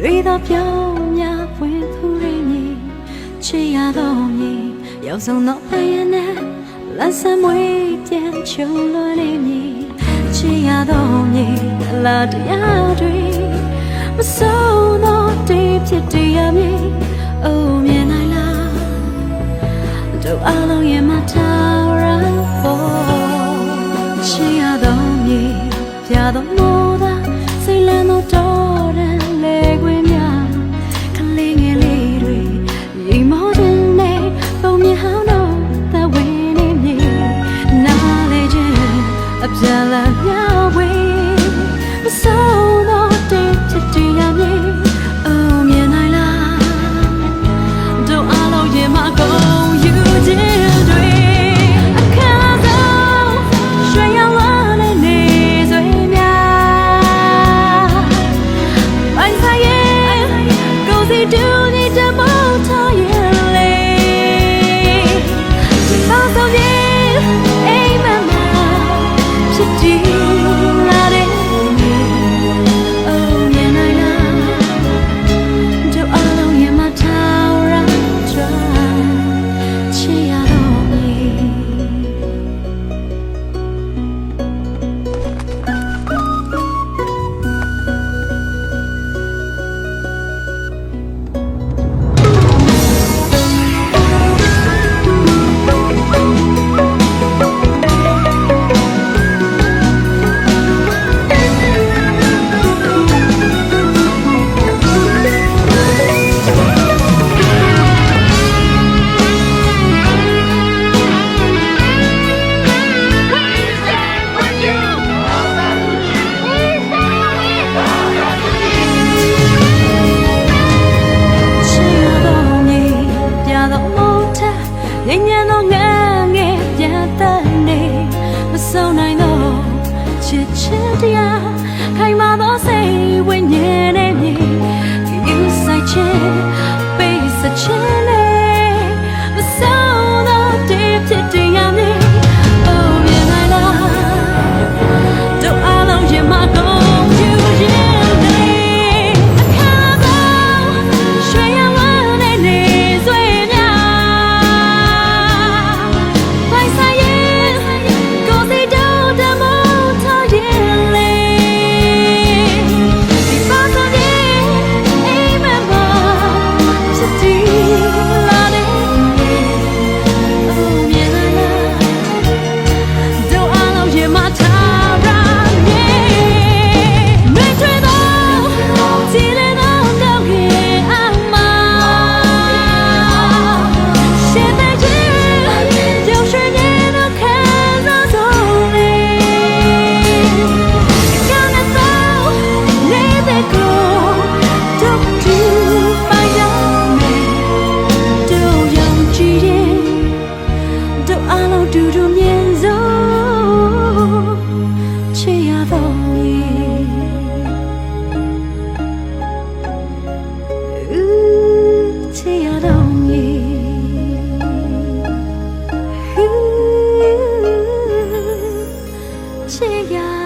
တွေသောပြောင်းများဝင်သူတွေမြည်ချစ်ရတော့မြည်ရောက်ဆုံးတော့ဖယနဲ့လက်ဆံမွေးပြန်ချုံလွှဲနေမြည်ချစ်ရတော့မြည်အလားတရားတွေမဆုံးတော့ဒီဖြစ်တရားမြည်အိုးမြင်နိုင်လားတို့အလုံးရဲ့မထားရဖို့ချီရတော့မြေပြတော့မိုးသာ do 你。这样。